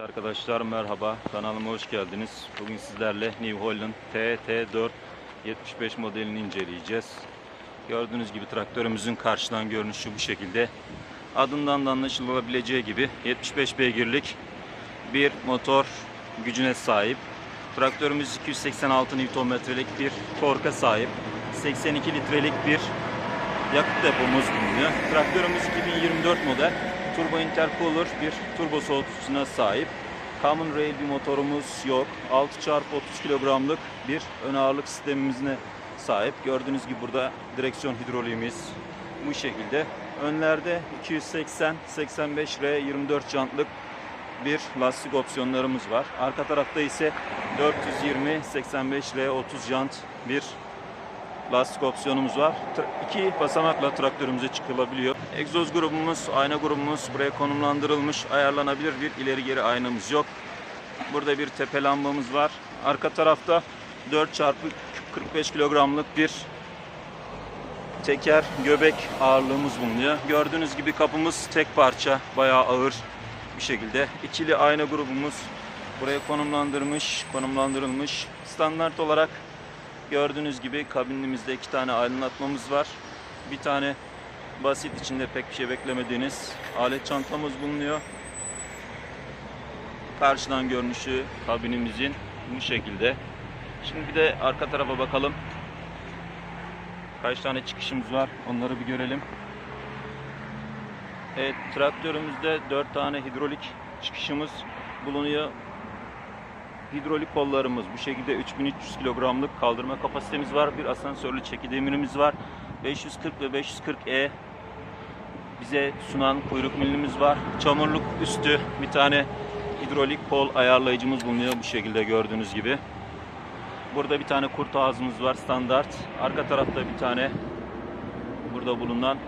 Arkadaşlar merhaba, kanalıma hoş geldiniz. Bugün sizlerle New Holland TT4 75 modelini inceleyeceğiz. Gördüğünüz gibi traktörümüzün karşıdan görünüşü bu şekilde. Adından da anlaşılabileceği gibi 75 beygirlik bir motor gücüne sahip. Traktörümüz 286 Nm'lik bir torka sahip. 82 litrelik bir yakıt depomuz bulunuyor. Traktörümüz 2024 model turbo intercooler bir turbo soğutucusuna sahip. Common rail bir motorumuz yok. 6x30 kilogramlık bir ön ağırlık sistemimizine sahip. Gördüğünüz gibi burada direksiyon hidroliğimiz bu şekilde. Önlerde 280 85 R 24 jantlık bir lastik opsiyonlarımız var. Arka tarafta ise 420 85 R 30 jant bir lastik opsiyonumuz var. İki basamakla traktörümüze çıkılabiliyor. Egzoz grubumuz, ayna grubumuz buraya konumlandırılmış. Ayarlanabilir bir ileri geri aynamız yok. Burada bir tepe lambamız var. Arka tarafta 4 çarpı 45 kilogramlık bir teker göbek ağırlığımız bulunuyor. Gördüğünüz gibi kapımız tek parça, bayağı ağır bir şekilde. İkili ayna grubumuz buraya konumlandırmış, konumlandırılmış. Standart olarak Gördüğünüz gibi kabinimizde iki tane aydınlatmamız var. Bir tane basit içinde pek bir şey beklemediğiniz alet çantamız bulunuyor. Karşıdan görünüşü kabinimizin bu şekilde. Şimdi bir de arka tarafa bakalım. Kaç tane çıkışımız var onları bir görelim. Evet traktörümüzde 4 tane hidrolik çıkışımız bulunuyor hidrolik kollarımız bu şekilde 3300 kilogramlık kaldırma kapasitemiz var. Bir asansörlü çeki demirimiz var. 540 ve 540E bize sunan kuyruk milimiz var. Çamurluk üstü bir tane hidrolik kol ayarlayıcımız bulunuyor bu şekilde gördüğünüz gibi. Burada bir tane kurt ağzımız var standart. Arka tarafta bir tane burada bulunan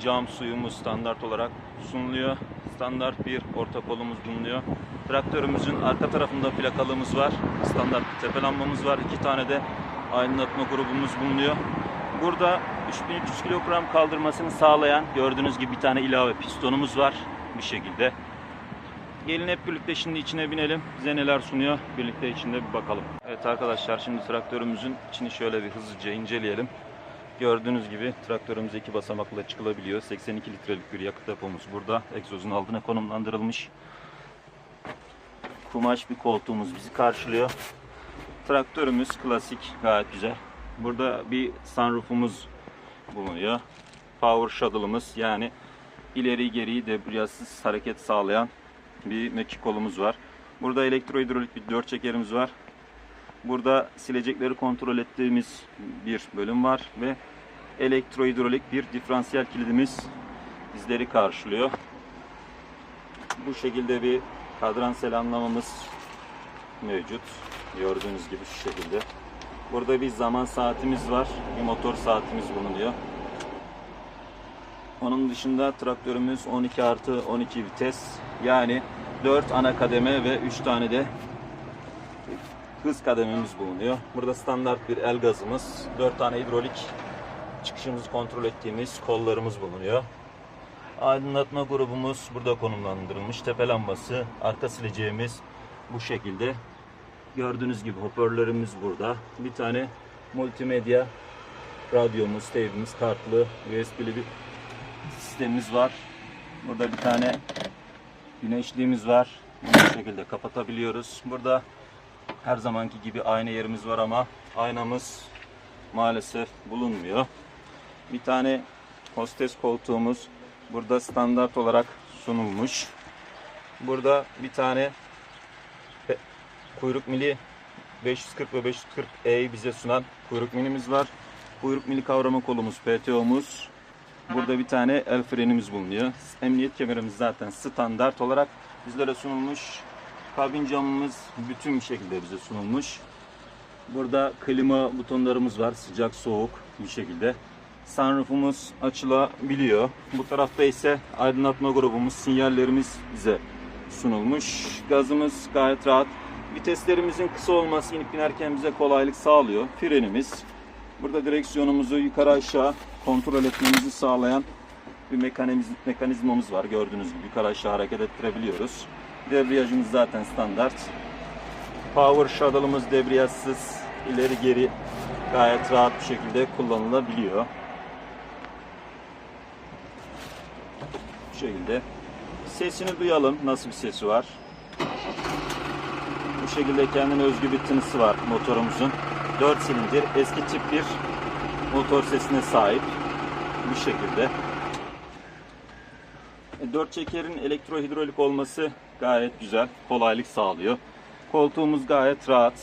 cam suyumuz standart olarak sunuluyor. Standart bir orta kolumuz bulunuyor. Traktörümüzün arka tarafında plakalığımız var. Standart bir tepe lambamız var. İki tane de aydınlatma grubumuz bulunuyor. Burada 3300 kilogram kaldırmasını sağlayan gördüğünüz gibi bir tane ilave pistonumuz var. Bir şekilde. Gelin hep birlikte şimdi içine binelim. Bize neler sunuyor birlikte içinde bir bakalım. Evet arkadaşlar şimdi traktörümüzün içini şöyle bir hızlıca inceleyelim. Gördüğünüz gibi traktörümüze iki basamakla çıkılabiliyor. 82 litrelik bir yakıt depomuz burada. Egzozun altına konumlandırılmış. Kumaş bir koltuğumuz bizi karşılıyor. Traktörümüz klasik, gayet güzel. Burada bir sunroofumuz bulunuyor. Power shuttle'ımız yani ileri geri debriyajsız hareket sağlayan bir mekik kolumuz var. Burada elektrohidrolik bir dört çekerimiz var. Burada silecekleri kontrol ettiğimiz bir bölüm var ve elektrohidrolik bir diferansiyel kilidimiz bizleri karşılıyor. Bu şekilde bir kadran selamlamamız mevcut. Gördüğünüz gibi şu şekilde. Burada bir zaman saatimiz var. Bir motor saatimiz bulunuyor. Onun dışında traktörümüz 12 artı 12 vites. Yani 4 ana kademe ve 3 tane de hız kadememiz bulunuyor. Burada standart bir el gazımız, 4 tane hidrolik çıkışımızı kontrol ettiğimiz kollarımız bulunuyor. Aydınlatma grubumuz burada konumlandırılmış. Tepe lambası, arka sileceğimiz bu şekilde. Gördüğünüz gibi hoparlörümüz burada. Bir tane multimedya radyomuz, TV'miz, kartlı, USB'li bir sistemimiz var. Burada bir tane güneşliğimiz var. Bu şekilde kapatabiliyoruz. Burada her zamanki gibi ayna yerimiz var ama aynamız maalesef bulunmuyor. Bir tane hostes koltuğumuz burada standart olarak sunulmuş. Burada bir tane kuyruk mili 540 ve 540 E bize sunan kuyruk milimiz var. Kuyruk mili kavrama kolumuz PTO'muz. Burada bir tane el frenimiz bulunuyor. Emniyet kemerimiz zaten standart olarak bizlere sunulmuş. Kabin camımız bütün bir şekilde bize sunulmuş. Burada klima butonlarımız var. Sıcak soğuk bir şekilde. Sunroofumuz açılabiliyor. Bu tarafta ise aydınlatma grubumuz, sinyallerimiz bize sunulmuş. Gazımız gayet rahat. Viteslerimizin kısa olması inip binerken bize kolaylık sağlıyor. Frenimiz. Burada direksiyonumuzu yukarı aşağı kontrol etmemizi sağlayan bir mekaniz- mekanizmamız var. Gördüğünüz gibi yukarı aşağı hareket ettirebiliyoruz. Debriyajımız zaten standart. Power shuttle'ımız debriyajsız, ileri geri gayet rahat bir şekilde kullanılabiliyor. Bu şekilde. Sesini duyalım. Nasıl bir sesi var. Bu şekilde kendine özgü bir tınısı var motorumuzun. 4 silindir eski tip bir motor sesine sahip. Bu şekilde. 4 çekerin elektrohidrolik olması gayet güzel. Kolaylık sağlıyor. Koltuğumuz gayet rahat.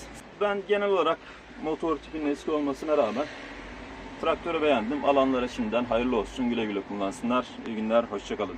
Ben genel olarak motor tipinin eski olmasına rağmen traktörü beğendim. Alanlara şimdiden hayırlı olsun. Güle güle kullansınlar. İyi günler. Hoşçakalın.